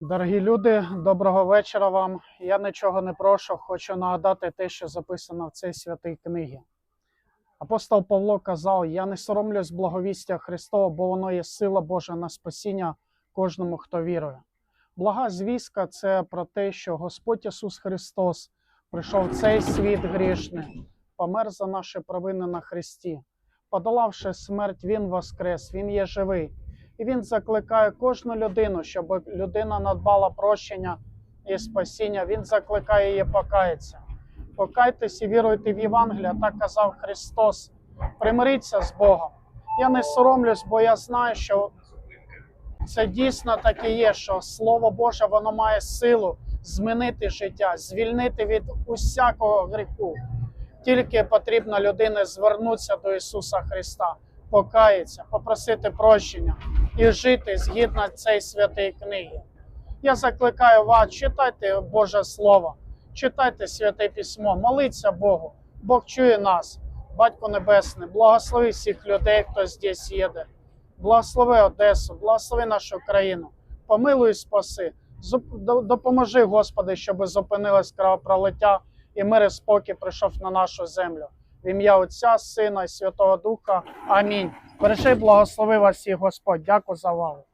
Дорогі люди, доброго вечора вам. Я нічого не прошу, хочу нагадати те, що записано в цій святій книгі. Апостол Павло казав: Я не соромлюсь благовістя Христова, бо воно є сила Божа на спасіння кожному, хто вірує. Блага звістка це про те, що Господь Ісус Христос прийшов в цей світ грішний, помер за наші провини на Христі. Подолавши смерть, Він воскрес, Він є живий. І він закликає кожну людину, щоб людина надбала прощення і спасіння. Він закликає її покаятися. Покайтесь і віруйте в Євангелія, так казав Христос. Примиріться з Богом. Я не соромлюсь, бо я знаю, що це дійсно так і є, що Слово Боже воно має силу змінити життя, звільнити від усякого гріху. Тільки потрібно людині звернутися до Ісуса Христа, покаятися, попросити прощення і жити згідно цієї святої книги. Я закликаю вас, читайте Боже Слово, читайте святе письмо, моліться Богу. Бог чує нас, Батько Небесний, благослови всіх людей, хто здесь їде. Благослови Одесу, благослови нашу країну, помилуй, спаси. Допоможи, Господи, щоб зупинилось кровопролиття і мир і спокій прийшов на нашу землю. Ім'я Отця, Сина і Святого Духа. Амінь. Бережи, благослови вас всіх, Господь. Дякую за увагу.